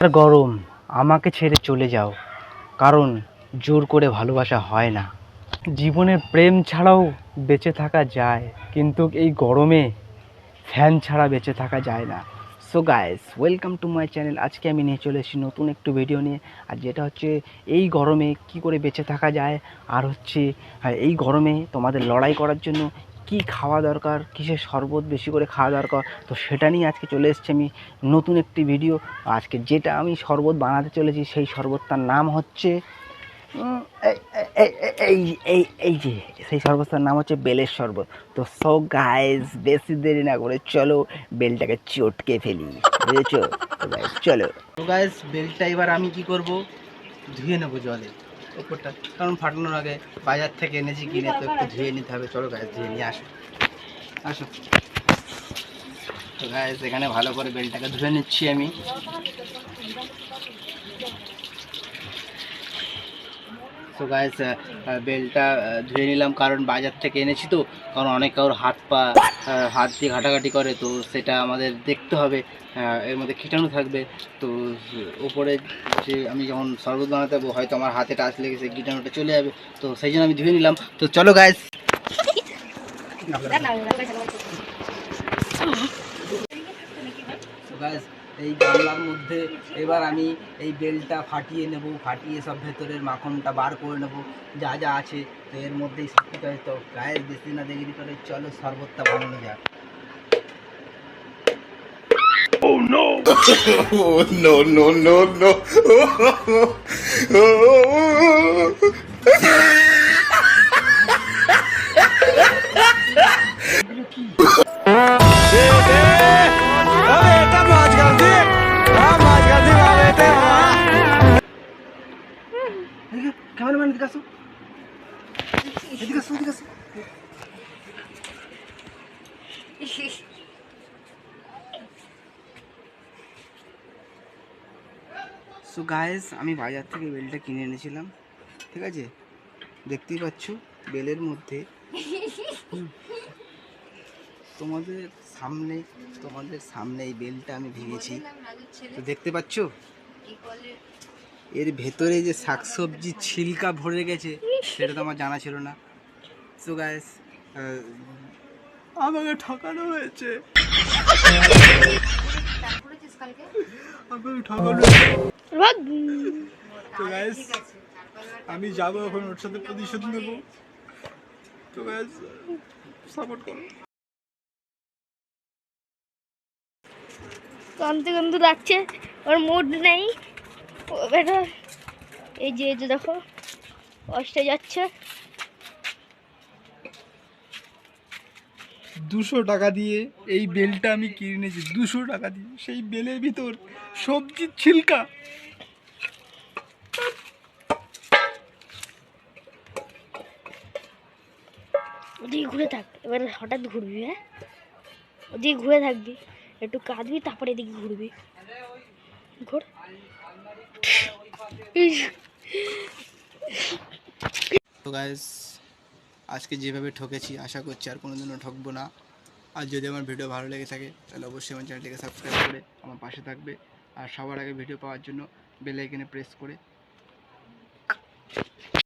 আর গরম, আমাকে ছেড়ে চলে যাও, কারণ জোর করে ভালোবাসা হয় না। জীবনে প্রেম ছাড়াও বেঁচে থাকা যায়, কিন্তু এই গরমে ফ্যান ছাড়া বেঁচে থাকা যায় না। So guys welcome to my channel আজকে আমি নিয়ে চলে এসেছি নতুন একটু ভিডিও নিয়ে, আর যেটা হচ্ছে এই গরমে কি করে বেঁচে থাকা যায়, আর হচ্ছে আর এই গরমে তোমাদের লড়াই করার জন্য কি খাওয়া দরকার? কিসের শরবত বেশি করে খাওয়া দরকার? তো সেটা নিয়ে আজকে চলে এসেছি আমি নতুন একটি ভিডিও আজকে যেটা আমি শরবত বানাতে চলেছি, সেই শরবতটার নাম হচ্ছে এই- এই- এই- যে, সেই শরবতটার নাম হচ্ছে বেলের শরবত। তো সো গাইজ বেশি দেরি না করে চলো, বেলটাকে চটকে ফেলি। বুঝেছ? চলো। গাইজ বেলটা এবার আমি কি করব? ধুয়ে নেব জলে। ওপরটা। কারণ ফাটানোর আগে বাজার থেকে এনেছি, কিনে তো একটু ধুয়ে নিতে হবে। চলো গায়ে ধুয়ে নিয়ে আসো। আসো। তো গায়ে এখানে ভালো করে বেলটাকে ধুয়ে নিচ্ছি আমি। তো গাইস বেলটা ধুয়ে নিলাম কারণ বাজার থেকে এনেছি তো কারণ অনেক কারোর হাত পা হাত দিয়ে ঘাটাঘাটি করে তো সেটা আমাদের দেখতে হবে এর মধ্যে কীটাণু থাকবে। তো উপরে যে আমি যখন শরবত বানাতে যাব হয়তো আমার হাতে টাচ লেগেছে কীটাণুটা চলে যাবে। তো সেই জন্য আমি ধুয়ে নিলাম। তো চলো গাইস গাইস এই গামলার মধ্যে এবার আমি এই বেলটা ফাটিয়ে নেব ফাটিয়ে সব ভেতরের মাখনটা বার করে নেব। যা যা আছে তো এর মধ্যেই সব কিছু তো গায়ের বেশি না দেরি করে চলো শরবতটা বানানো যাক। Oh no! No no no! এদিকে আসো। এদিকে আসো এদিকে আসো। সো গায়েস আমি বাজার থেকে বেলটা কিনে এনেছিলাম ঠিক আছে? দেখতেই পাচ্ছ বেলের মধ্যে তোমাদের সামনে তোমাদের সামনে এই বেলটা আমি ভেঙেছি। তো দেখতে পাচ্ছ? এর ভেতরে যে শাকসবজি ছিলকা ভরে গেছে সেটা তো আমার জানা ছিল না। সো গায়েস আমাকে ঠকানো হয়েছে। আমি যাব এখন ওর সাথে প্রতিশোধ নেব। তো গাইস সাপোর্ট করো। কান্তি কান্তি রাখছে ওর মুড নেই। বেটা এই যে এই যে দেখো কষ্টে যাচ্ছে। দুশো টাকা দিয়ে এই বেলটা আমি কিনেছি দুশো টাকা দিয়ে। সেই বেলের ভিতর সবজির ছিলকা। ওদিকে ঘুরে থাক এবার হঠাৎ ঘুরবি হ্যাঁ? ওদিকে ঘুরে থাকবি একটু কাঁদবি তারপরে এদিকে ঘুরবি। ঘুর। তো গাইজ আজকে যেভাবে ঠকেছি, আশা করছি আর কোনোদিনও ঠকবো না। আর যদি আমার ভিডিও ভালো লেগে থাকে, তাহলে অবশ্যই আমার চ্যানেলটিকে সাবস্ক্রাইব করে আমার পাশে থাকবে। আর সবার আগে ভিডিও পাওয়ার জন্য বেল প্রেস করে